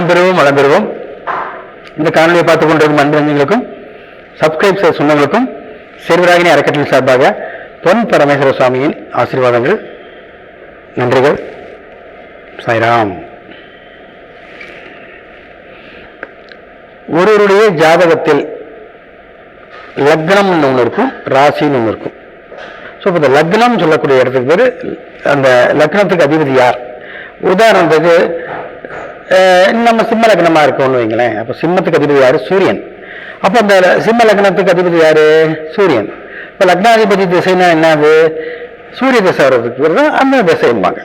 வளம் பெறுவோம் வளம் பெறுவோம். இந்த காணொலியை பார்த்துக் கொண்டிருக்கும் அன்பர்களுக்கும் சப்ஸ்கிரைப் செய்ய சொன்னவங்களுக்கும் சேர்வராகினி அறக்கட்டளை சார்பாக பொன் பரமேஸ்வர சுவாமியின் ஆசீர்வாதங்கள் நன்றிகள். சாய்ராம். ஒருவருடைய ஜாதகத்தில் லக்னம்னு ஒன்று இருக்கும் ராசின்னு ஒன்று இருக்கும். ஸோ இப்போ இந்த லக்னம் சொல்லக்கூடிய இடத்துக்கு பேர் அந்த லக்னத்துக்கு அதிபதி யார்? உதாரணத்துக்கு நம்ம சிம்ம லக்னமாக இருக்கோம்னு வைங்களேன். அப்போ சிம்மத்துக்கு அதிபதி யார்? சூரியன். அப்போ அந்த சிம்ம லக்னத்துக்கு அதிபதி யார்? சூரியன். இப்போ லக்னாதிபதி திசைனா என்னது? சூரிய திசை வர்றதுக்கு தான் அந்த திசைம்பாங்க.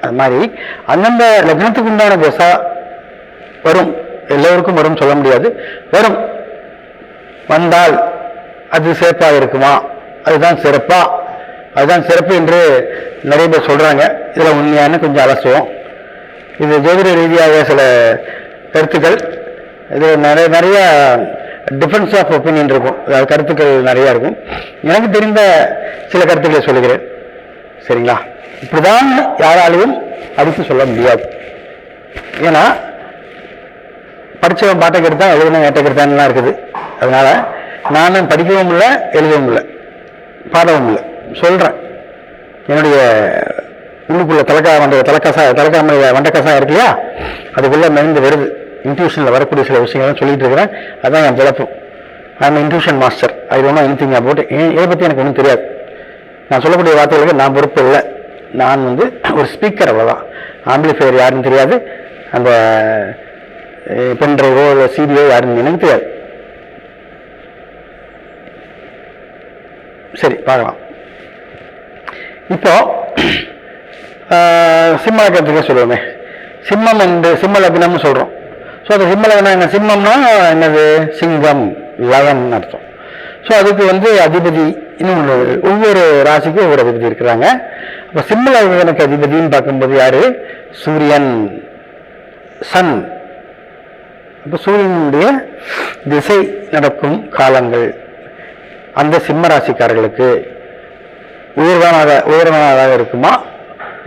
அது மாதிரி அந்தந்த லக்னத்துக்கு உண்டான திசை வரும். எல்லோருக்கும் வரும் சொல்ல முடியாது. வரும். வந்தால் அது சிறப்பாக இருக்குமா? அதுதான் சிறப்பா. அதுதான் சிறப்பு என்று நிறைய பேர் சொல்கிறாங்க இதில் உண்மையான கொஞ்சம் அலசுவோம். இது ஜோதிட ரீதியாக சில கருத்துக்கள். இது நிறைய நிறையா டிஃபரன்ஸ் ஆஃப் ஒப்பீனியன் இருக்கும். அதாவது கருத்துக்கள் நிறையா இருக்கும். எனக்கு தெரிந்த சில கருத்துக்களை சொல்லுகிறேன். சரிங்களா? இப்படிதான் யாராலையும் அடித்து சொல்ல முடியாது. ஏன்னா படித்தவன் பாட்டை கெடுத்தான் எழுதின வேட்டை கெடுத்தான்லாம் இருக்குது. அதனால் நானும் படிக்கவும் இல்லை எழுதவும் இல்லை. பாடவும் இல்லை. சொல்கிறேன் என்னுடைய உள்ளுக்குள்ள தலைக்கா வண்ட தலைக்கசா தலைக்காம வண்டக்கசா இருக்கு இல்லையா? அதுக்குள்ளே மெயிந்து வருது. இன்ட்யூஷனில் வரக்கூடிய சில விஷயங்கள்லாம் சொல்லிட்டு இருக்கிறேன். அதுதான் என் பிழப்பும் I'm intuition master I don't know anything about இதை பற்றி எனக்கு ஒன்றும் தெரியாது. நான் சொல்லக்கூடிய வார்த்தைகளுக்கு நான் பொறுப்பு இல்லை. நான் வந்து ஒரு ஸ்பீக்கர் அவ்வளோதான் ஆம்பிளிஃபையர் யாருன்னு தெரியாது. அந்த பென்ட்ரைவோ இல்லை சிடியோ யாருன்னு எனக்கு தெரியாது. சரி பார்க்கலாம். இப்போ சிம்ம லக்னத்துக்கே சொல்லுவோமே. சிம்மம் என்று சிம்ம லக்னம்னு சொல்கிறோம் ஸோ அந்த சிம்ம லக்னம் என்ன? சிம்மம்னா என்னது? சிங்கம் லவன் அர்த்தம். ஸோ அதுக்கு வந்து அதிபதி இன்னும் ஒவ்வொரு ராசிக்கும் ஒவ்வொரு அதிபதி இருக்கிறாங்க. அப்போ சிம்ம லக்னத்துக்கு அதிபதின்னு பார்க்கும்போது யார்? சூரியன் சன். அப்போ சூரியனுடைய திசை நடக்கும் காலங்கள். அந்த சிம்ம ராசிக்காரர்களுக்கு உயர்வானதாக உயர்வானதாக இருக்குமா?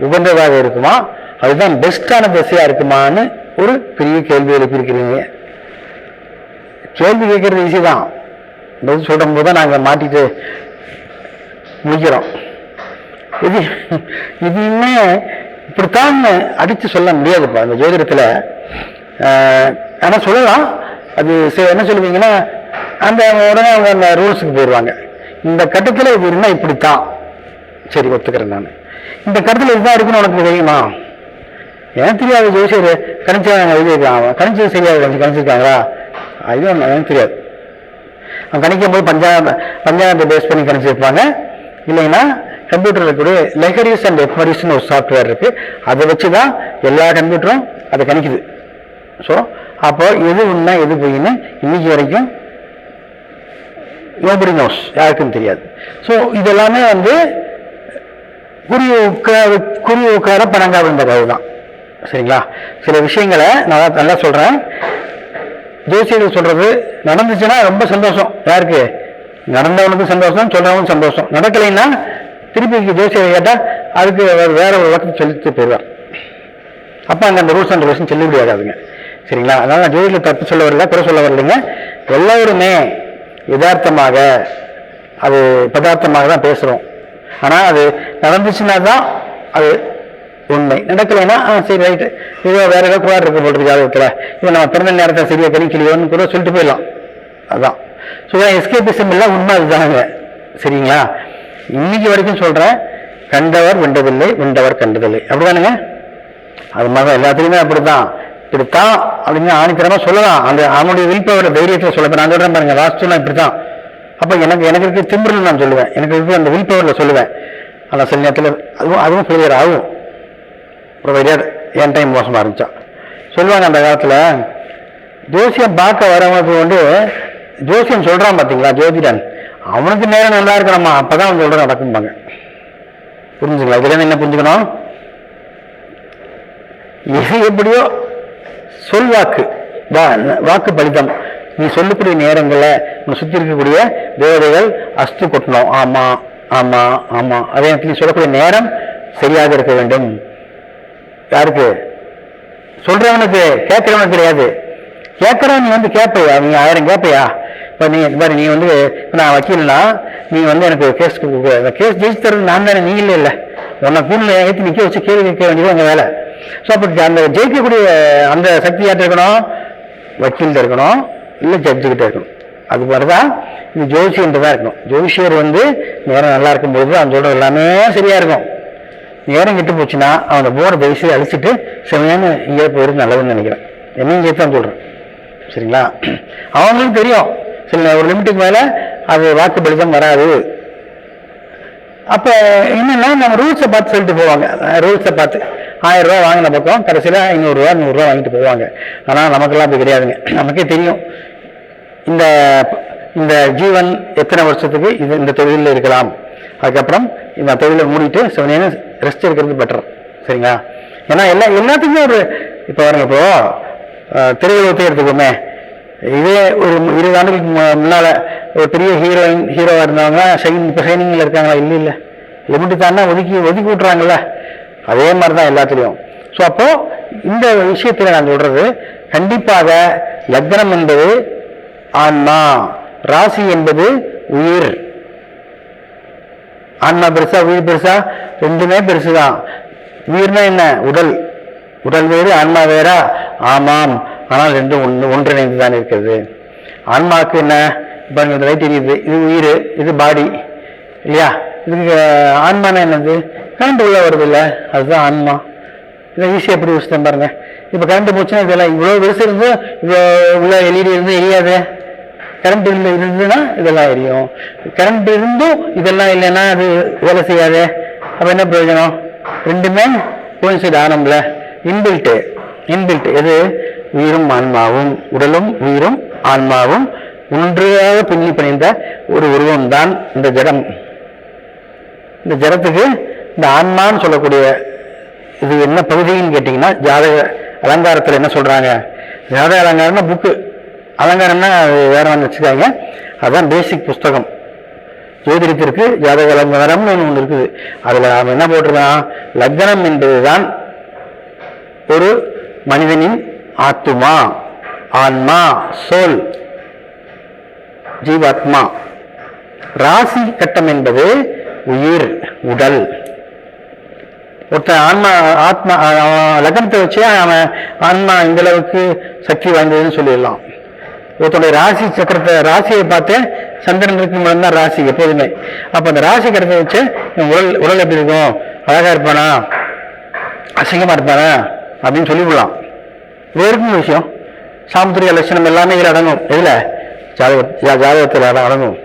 உகந்ததாக இருக்குமா? அதுதான் பெஸ்டான திசையா இருக்குமான்னு ஒரு பெரிய கேள்வி எழுப்பியிருக்கிறீங்க கேள்வி கேட்கறது ஈஸி தான். பதில் சொல்லும் போது தான் நாங்கள் மாட்டிட்டு முடிக்கிறோம். இது இதுவுமே இப்படித்தான் அடித்து சொல்ல முடியாதுப்பா. இந்த ஜோதிடத்தில் ஆனால் சொல்லலாம். அது சரி, என்ன சொல்லுவீங்கன்னா அந்த உடனே அவங்க அந்த ரூல்ஸுக்கு போயிடுவாங்க இந்த கட்டத்தில் இது இருந்தால் இப்படித்தான். சரி ஒத்துக்கிறேன் நான். இந்த கட்டத்தில் இதுதான் இருக்குன்னு உனக்கு தெரியுமா? எனக்கு தெரியாது ஜோசியர். கணிச்சா எழுதியிருக்கான் கணிச்சது சரியாக கணிச்சு கணிச்சிருக்காங்களா? அது எனக்கு தெரியாது. அவன் கணிக்கும் போது பஞ்சாங்க பஞ்சாங்கத்தை பேஸ் பண்ணி கணிச்சிருப்பாங்க. இல்லைன்னா கம்ப்யூட்டர் இருக்கக்கூடிய லெஹரிஸ் அண்ட் எஃப்மரிஸ்னு ஒரு சாஃப்ட்வேர் இருக்கு. அதை வச்சு தான் எல்லா கம்ப்யூட்டரும் அதை கணிக்குது. ஸோ அப்போ எது உண்மை எது பொய்ன்னு இன்னைக்கு வரைக்கும் நோபடி நோஸ் யாருக்கும் தெரியாது. ஸோ இதெல்லாமே வந்து குருவி உட்கார குருவி உட்கார பணங்கா விழுந்த கதை தான் சரிங்களா? சில விஷயங்களை நான் நல்லா சொல்கிறேன் ஜோசியர்கள் சொல்கிறது நடந்துச்சுன்னா ரொம்ப சந்தோஷம். யாருக்கு? நடந்தவனுக்கும் சந்தோஷம் சொல்றவனுக்கும் சந்தோஷம். நடக்கலைன்னா திருப்பி ஜோசியர் கேட்டால் அதுக்கு அவர் வேற ஒரு வழக்கு செலுத்தி போயிடுவார். அப்போ அங்கே அந்த ரூல்ஸ் அண்ட் ரெகுலேஷன் செல்லுபடியாகாதுங்க சரிங்களா? அதனால் நான் ஜோதியில் தப்பு சொல்ல வரல குறை சொல்ல வரலைங்க எல்லோருமே யதார்த்தமாக அது பதார்த்தமாக தான் பேசுகிறோம் ஆனால் அது நடந்துச்சுன்னா தான் அது உண்மை. நடக்கலைன்னா ஆ சரி ரைட்டு இதோ வேற ஏதோ குவார் இருக்கு போட்டு ஜாதகத்தில் இதை நம்ம பிறந்த நேரத்தை சரியாக கணிக்கலையோன்னு கூட சொல்லிட்டு போயிடலாம். அதுதான் ஸோ எஸ்கேபிசம் எல்லாம் உண்மை அதுதாங்க சரிங்களா? இன்னைக்கு வரைக்கும் சொல்கிறேன் கண்டவர் வென்றதில்லை வென்றவர் கண்டதில்லை. அப்படிதானுங்க? அது மாதிரி எல்லாத்துலேயுமே அப்படித்தான் இப்படித்தான் அப்படின்னு ஆணித்தரமாக சொல்லலாம். அந்த அவனுடைய வில்பவர் தைரியத்தில் சொல்ல நான் சொல்றேன் பாருங்க இப்படி இப்படித்தான். அப்போ எனக்கு எனக்கு இருக்க திமிரில் நான் சொல்லுவேன். எனக்கு இருக்க அந்த விழிப்பவரில் சொல்லுவேன். ஆனால் சில நேரத்தில் அதுவும் அதுவும் ஃபெயிலியர் ஆகும். ப்ரொவைடட் என் டைம் மோசமாக இருந்துச்சா? சொல்லுவாங்க அந்த காலத்தில் ஜோசியம் பார்க்க வரவங்களுக்கு வந்து ஜோசியம் சொல்கிறான் பார்த்தீங்களா ஜோதிடன்? அவனுக்கு நேரம் நல்லா இருக்கணுமா? அப்போ தான் அவன் சொல்கிற நடக்கும்பாங்க. புரிஞ்சுங்களா? இதில் என்ன புரிஞ்சுக்கணும்? எது எப்படியோ சொல்வாக்கு. வா வாக்கு பலிதம். நீ சொல்லக்கூடிய நேரங்களில் சுற்றி இருக்கக்கூடிய தேவதைகள் அஸ்து கொட்டணும் ஆமா ஆமா ஆமா. அதே நேரத்தில் சொல்லக்கூடிய நேரம் சரியாக இருக்க வேண்டும். யாருக்கு? சொல்றவனுக்கு கேட்கறவனுக்கு கிடையாது. கேட்கறவன் நீ வந்து கேட்பையா? நீ ஆயிரம் கேட்பையா? இப்போ நீ இந்த மாதிரி நீ வந்து நான் வக்கீல்னா நீ வந்து எனக்கு கேஸ் கேஸ் ஜெயிச்சு தரது நான் தானே நீ இல்லை இல்லை. உன்னை கூண்டில் ஏற்றி நிற்க வச்சு கேள்வி கேட்க வேண்டியது எங்கள் வேலை. ஸோ அப்போ அந்த ஜெயிக்கக்கூடிய அந்த சக்தி யார்கிட்ட இருக்கணும் வக்கீல்கிட்ட இருக்கணும் இல்லை ஜட்ஜுக்கிட்ட இருக்கணும். அது மாதிரி தான் இது ஜோசியன்ட்டு தான் ஜோசியர் வந்து நேரம் நல்லா இருக்கும்போது அவன் சொல்கிறது எல்லாமே சரியாக இருக்கும். நேரம் கெட்டு போச்சுன்னா அவனை போர்டை தயவுசெய்து அழிச்சிட்டு செமையான இங்கே போயிருக்கு நல்லதுன்னு நினைக்கிறேன். என்னையும் சேர்த்து தான் சொல்கிறேன் சரிங்களா? அவங்களுக்கும் தெரியும். சில ஒரு லிமிட்டுக்கு மேலே அது வாக்கு பலிதம் வராது. அப்போ என்னென்னா நம்ம ரூல்ஸை பார்த்து சொல்லிட்டு போவாங்க. ரூல்ஸை பார்த்து ஆயிரம் ரூபா வாங்கின பக்கம் கடைசியில் ஐநூறுரூவா நூறுரூவா வாங்கிட்டு போவாங்க. ஆனால் நமக்கெல்லாம் அப்படி கிடையாதுங்க. நமக்கே தெரியும். இந்த இந்த ஜீவன் எத்தனை வருஷத்துக்கு இது இந்த தொழிலில் இருக்கலாம்? அதுக்கப்புறம் இந்த தொழிலை மூடிட்டு சிவனேன்னு ரெஸ்ட் எடுக்கிறது பெட்டர் சரிங்களா? ஏன்னா எல்லா எல்லாத்துக்குமே ஒரு இப்போ பாருங்க இப்போ திரையுலகத்தை எடுத்துக்கோமே. இதே ஒரு இருபது ஆண்டுகளுக்கு மு- ஒரு பெரிய ஹீரோயின் ஹீரோவாக இருந்தவங்க ஷைன் இப்போ ஷைனிங்கில் இருக்காங்களா? இல்லை இல்லை. லிமிட்டு தானே ஒதுக்கி ஒதுக்கி விட்றாங்கல்ல அதே மாதிரி தான் எல்லாத்துலேயும். ஸோ அப்போது இந்த விஷயத்தில் நான் சொல்கிறது கண்டிப்பாக லக்னம் என்பது ஆன்மா ராசி என்பது உயிர். ஆன்மா பெருசா உயிர் பெருசா? ரெண்டுமே பெருசு தான் உயிர்னா என்ன? உடல். உடல் வேறு ஆன்மா வேறா? ஆமாம். ஆனால் ரெண்டும் ஒன்று ஒன்றிணைந்து தான் இருக்கிறது. ஆன்மாவுக்கு என்ன? இப்போ இந்த லைட் எரியுது. இது உயிர் இது பாடி. இல்லையா? இதுக்கு ஆன்மானா என்னது? கரண்ட் உள்ள வருது இல்லை அதுதான் ஆன்மா. இதை ஈஸியாக எப்படி வச்சுட்டேன் பாருங்க. இப்போ கரண்ட் போச்சுன்னா இதெல்லாம் இவ்வளோ பெருசு இருந்து இவ்வளோ உள்ள எல்இடி இருந்து எரியாது. கரண்ட் இல்லை இருந்ததுன்னா இதெல்லாம் எரியும். கரண்ட் இருந்தும் இதெல்லாம் இல்லைன்னா அது வேலை செய்யாது. அப்போ என்ன பிரயோஜனம்? ரெண்டுமே கோயின்சைட் ஆனம்ல. இன்பில்ட்டு இன்பில்ட் எது? உயிரும் ஆன்மாவும். உடலும் உயிரும் ஆன்மாவும் ஒன்றாக பின்னி பணிந்த ஒரு உருவம் தான் இந்த ஜடம். இந்த ஜடத்துக்கு இந்த ஆன்மான்னு சொல்லக்கூடிய இது என்ன பகுதின்னு கேட்டிங்கன்னா ஜாதக அலங்காரத்தில் என்ன சொல்கிறாங்க ஜாதக அலங்காரம்னா புக்கு அலங்காரம்னா அது வேற ஒன்று வச்சுக்காங்க அதுதான் பேசிக் புஸ்தகம். ஜோதிடத்திற்கு ஜாதக அலங்காரம்னு ஒன்று இருக்குது. அதில் அவன் என்ன போட்டிருக்கான் லக்னம் என்பதுதான் ஒரு மனிதனின் ஆத்துமா ஆன்மா சோல் ஜீவாத்மா. ராசி கட்டம் என்பது உயிர் உடல். ஒருத்தன் ஆன்மா ஆத்மா லக்னத்தை வச்சு அவன் ஆன்மா இந்த அளவுக்கு சக்தி வாய்ந்ததுன்னு சொல்லிடலாம். ஒருத்தனுடைய ராசி சக்கரத்தை ராசியை பார்த்து சந்திரன் இருக்கும் தான் ராசி எப்போதுமே. அப்போ அந்த ராசி கட்டத்தை வச்சு உடல் உடல் எப்படி இருக்கும்? அழகாக இருப்பானா? அசிங்கமாக இருப்பானா? அப்படின்னு சொல்லிவிடலாம். வேறுக்கும் விஷயம். சாமுத்திரிக லட்சணம் எல்லாமே இதில் அடங்கும். எதுல? ஜாதக ஜாதகத்தில் அதான் அடங்கும்.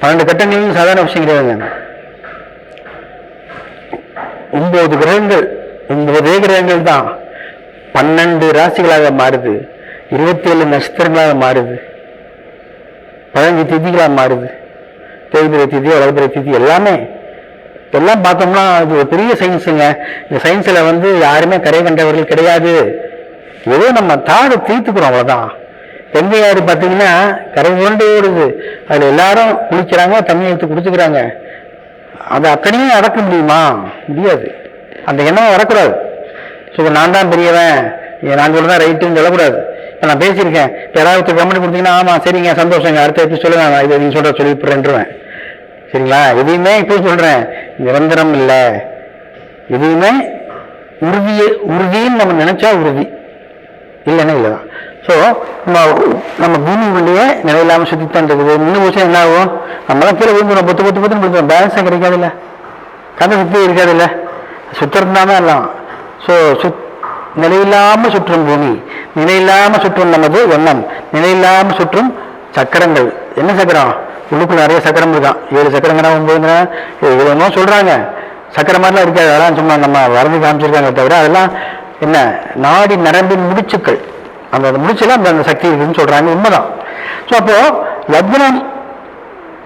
பன்னெண்டு கட்டங்களும் சாதாரண விஷயம் கிடையாதுங்க ஒன்பது கிரகங்கள் ஒன்பதே கிரகங்கள் தான். பன்னெண்டு ராசிகளாக மாறுது. இருபத்தி ஏழு நட்சத்திரங்களாக மாறுது. பதினஞ்சு திதிகளாக மாறுது. தேய்பிரை திதி வளர்பிரை திதி எல்லாமே எல்லாம் பார்த்தோம்னா அது ஒரு பெரிய சயின்ஸுங்க இந்த சயின்ஸில் வந்து யாருமே கரை கண்டவர்கள் கிடையாது. ஏதோ நம்ம தாடு தீர்த்துக்கிறோம் அவ்வளோதான் கங்கை பார்த்தீங்கன்னா கரை உருண்டு ஓடுது. அதில் எல்லாரும் குளிக்கிறாங்க தண்ணி எடுத்து குடிச்சுக்கிறாங்க. அது அத்தனையும் அடக்க முடியுமா? முடியாது. அந்த எண்ணம் வரக்கூடாது. ஸோ நான் தான் பெரியவன். நான் தான் ரைட்டுன்னு சொல்லக்கூடாது. இப்போ நான் பேசியிருக்கேன். இப்போ யாராவது கமெண்ட் கொடுத்தீங்கன்னா ஆமாம் சரிங்க சந்தோஷங்க அடுத்த எப்படி சொல்லுங்க நான் இதை நீங்கள் சொல்கிற சொல்லிவிட்டுறேன்ருவேன் சரிங்களா? எதையுமே இப்போ சொல்கிறேன் நிரந்தரம் இல்லை. எதையுமே உறுதியை உறுதின்னு நம்ம நினச்சா உறுதி. இல்லைன்னா இல்லை தான் ஸோ நம்ம நம்ம பூமி பூமிக்குள்ளேயே நிலையில்லாமல் சுற்றித்தான் இருக்குது. இன்னும் விஷயம் என்ன ஆகும்? நம்மளாம் கீழே விழுந்துடும் பத்து பத்து பத்து விழுந்துடும் பேலன்ஸாக கிடைக்காதுல்ல. கதை சுற்றி இருக்காதுல்ல. சுற்றுறதுனால எல்லாம். ஸோ சுத் நிலையில்லாமல் சுற்றும் பூமி நிலையில்லாமல் சுற்றும் நமது எண்ணம் நிலையில்லாமல் சுற்றும் சக்கரங்கள். என்ன சக்கரம்? உள்ளுக்குள்ள நிறைய சக்கரம் இருக்கான் ஏழு சக்கரங்கிறா ஒன்பதுங்கிறா இவ்வளோ சொல்கிறாங்க சக்கரம் மாதிரிலாம் இருக்காது. அதெல்லாம் சும்மா நம்ம வரைஞ்சி காமிச்சிருக்காங்க தவிர அதெல்லாம் என்ன? நாடி நரம்பின் முடிச்சுக்கள். அந்த அந்த முடிச்சுல அந்த அந்த சக்தி இருக்குன்னு சொல்கிறாங்க உண்மைதான். ஸோ அப்போது லக்னம்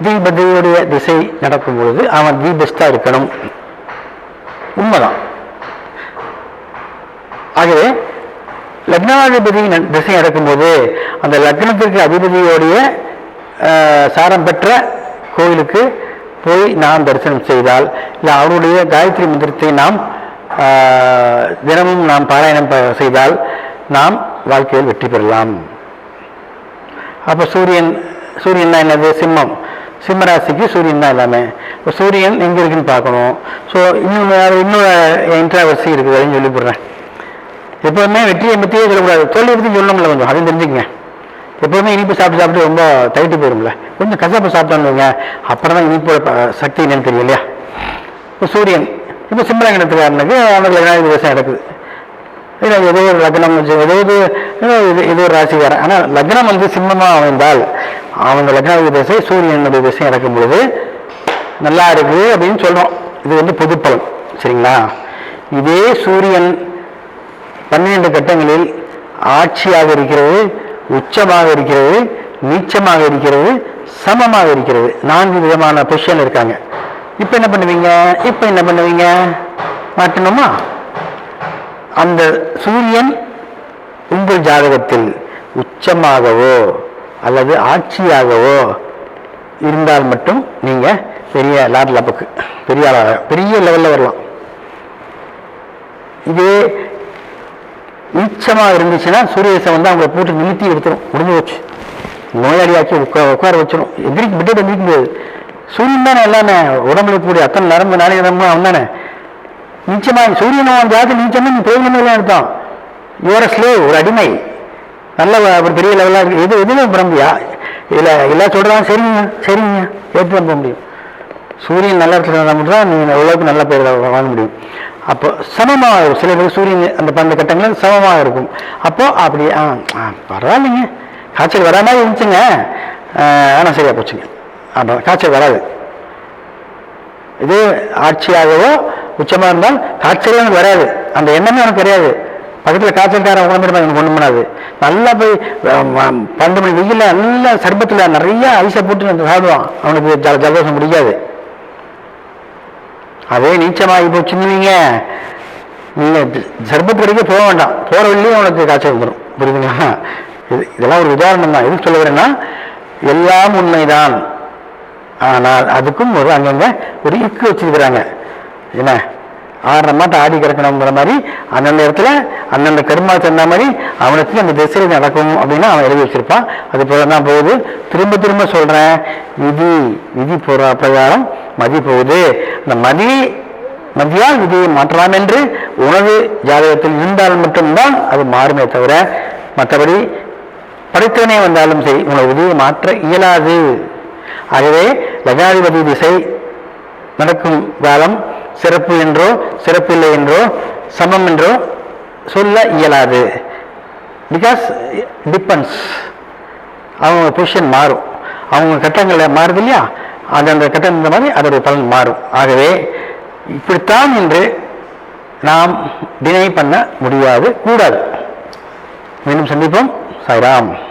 தீபதியுடைய திசை நடக்கும் பொழுது அவன் தி பெஸ்டா இருக்கணும். உண்மைதான். ஆகவே லக்னாதிபதி திசை நடக்கும்போது அந்த லக்னத்திற்கு அதிபதியோடைய சாரம் பெற்ற கோயிலுக்கு போய் நாம் தரிசனம் செய்தால் இல்லை அவருடைய காயத்ரி மந்திரத்தை நாம் தினமும் நாம் பாராயணம் ப- செய்தால் நாம் வாழ்க்கையில் வெற்றி பெறலாம். அப்போ சூரியன் சூரியன் தான் என்னது? சிம்மம். சிம்மராசிக்கு சூரியன் தான் எல்லாமே. இப்போ சூரியன் எங்கே இருக்குன்னு பார்க்கணும். ஸோ இன்னொன்று இன்னொரு இன்ட்ராவர்சி இருக்குது அப்படின்னு சொல்லி போடுறேன். எப்போதுமே வெற்றியை பற்றியே சொல்லக்கூடாது. தோல்வியை பற்றி சொல்லணும்ல கொஞ்சம். அதையும் தெரிஞ்சுக்கங்க. எப்போதுமே இனிப்பு சாப்பிட்டு சாப்பிட்டு ரொம்ப டைட்டு போயிடும்ல கொஞ்சம் கசப்பு சாப்பிட்டோன்னு வைங்க. அப்புறம் தான் இனிப்போட சக்தி என்னன்னு தெரியும் இல்லையா இப்போ சூரியன். இப்போ சிம்மரங்கணத்துக்காரனுக்கு அவனுக்கு லக்னாதி விவசாயம் நடக்குது. இல்லை ஏதோ ஒரு லக்னம் வச்சு ஏதோ ஒரு ஏதோ இது ஏதோ ஒரு ராசிக்காரன் ஆனால் லக்னம் வந்து சிம்மமாக அமைந்தால் அவங்க லக்னாதி திசை சூரியனுடைய திசை நடக்கும் பொழுது நல்லா இருக்குது அப்படின்னு சொல்கிறோம் இது வந்து பொது சரிங்களா? இதே சூரியன் பன்னிரண்டு கட்டங்களில் ஆட்சியாக இருக்கிறது உச்சமாக இருக்கிறது நீச்சமாக இருக்கிறது சமமாக இருக்கிறது. நான்கு விதமான பொசிஷன் இருக்காங்க. இப்போ என்ன பண்ணுவீங்க? இப்போ என்ன பண்ணுவீங்க? மாட்டணுமா? அந்த சூரியன் உங்கள் ஜாதகத்தில் உச்சமாகவோ அல்லது ஆட்சியாகவோ இருந்தால் மட்டும் நீங்க பெரிய லாட் லபக்கு பெரிய பெரிய லெவல்ல வரலாம். இதே நீச்சமாக இருந்துச்சுன்னா சூரியசம் வந்து அவங்களை போட்டு நிறுத்தி எடுத்துரும். முடிஞ்சு போச்சு நோயாளியாக்கி உட்கார உட்கார வச்சிடும் எதிரிக்கு விட்டு எந்திரிக்க முடியாது சூரியன் தானே எல்லாமே? உடம்புல கூடிய அத்தனை நரம்பு நாளைய நரம்பு அவன் தானே? நீச்சமாக சூரியன் அவன் ஜாதி நீச்சம்னு நீ பிரயோஜனம் இல்லை யுவர் ஸ்லேவ் ஒரு அடிமை. நல்ல ஒரு பெரிய லெவலாக இருக்குது எது எதுவுமே பிரம்பியா இல்லை எல்லாம் சொல்கிறான் சரிங்க சரிங்க. ஏற்று தான் முடியும். சூரியன் நல்ல இடத்துல இருந்தால் மட்டும் தான் நீங்கள் எவ்வளோக்கு நல்ல பேர் வாங்க முடியும். அப்போ சமமாக இருக்கும் சில பேர் சூரியன் அந்த பன்னெண்டு கட்டங்கள் சமமாக இருக்கும். அப்போ அப்படி ஆ ஆ, பரவாயில்லைங்க. காய்ச்சல் வரா மாதிரி இருந்துச்சுங்க. ஆனால் சரியாக போச்சுங்க. அப்போ காய்ச்சல் வராது. இது ஆட்சியாகவோ உச்சமாக இருந்தால் காய்ச்சலே எனக்கு வராது. அந்த எண்ணமே எனக்கு கிடையாது பக்கத்தில் காய்ச்சல்காரன் உடம்பு எனக்கு ஒன்றும் பண்ணாது. நல்லா போய் பன்னெண்டு மணி வெயில்ல நல்லா சர்பத்தில் நிறையா ஐஸை போட்டு நான் சாப்பிடுவான். அவனுக்கு ஜல ஜலதோஷம் முடியாது அதே நீச்சமாகி போச்சுன்னு வைங்க. நீங்கள் சர்பத்து போக வேண்டாம். போகிற வழியும் அவனுக்கு காய்ச்சல் வந்துடும் புரியுதுங்களா இது இதெல்லாம் ஒரு உதாரணம் தான். எதுக்கு சொல்ல எல்லாம் உண்மைதான். ஆனால் அதுக்கும் ஒரு அங்கங்கே ஒரு இக்கு வச்சிருக்கிறாங்க. என்ன? ஆடுற மாட்டை ஆடி கிடக்கணுங்கிற மாதிரி அந்தந்த இடத்துல அந்தந்த கருமா தகுந்த மாதிரி அவனுக்கு அந்த திசையில் நடக்கும் அப்படின்னு அவன் எழுதி வச்சிருப்பான். அது போல தான் போகுது. திரும்ப திரும்ப சொல்கிறேன் விதி விதி பொருள் பிரகாரம் மதி போகுது அந்த மதி மதியால் விதியை மாற்றலாம் என்று உணவு ஜாதகத்தில் இருந்தால் மட்டும்தான் அது மாறுமே தவிர மற்றபடி படித்தவனே வந்தாலும் சரி உங்கள் விதியை மாற்ற இயலாது. ஆகவே லஜாதிபதி திசை நடக்கும் காலம் சிறப்பு என்றோ சிறப்பில்லை என்றோ சமம் என்றோ சொல்ல இயலாது. பிகாஸ் டிபெண்ட்ஸ் அவங்க பொசிஷன் மாறும். அவங்க கட்டங்களில் மாறுது இல்லையா? அந்தந்த கட்டம் இந்த மாதிரி அதோடைய பலன் மாறும். ஆகவே இப்படித்தான் என்று நாம் டினை பண்ண முடியாது கூடாது. மீண்டும் சந்திப்போம். சாய்ராம்.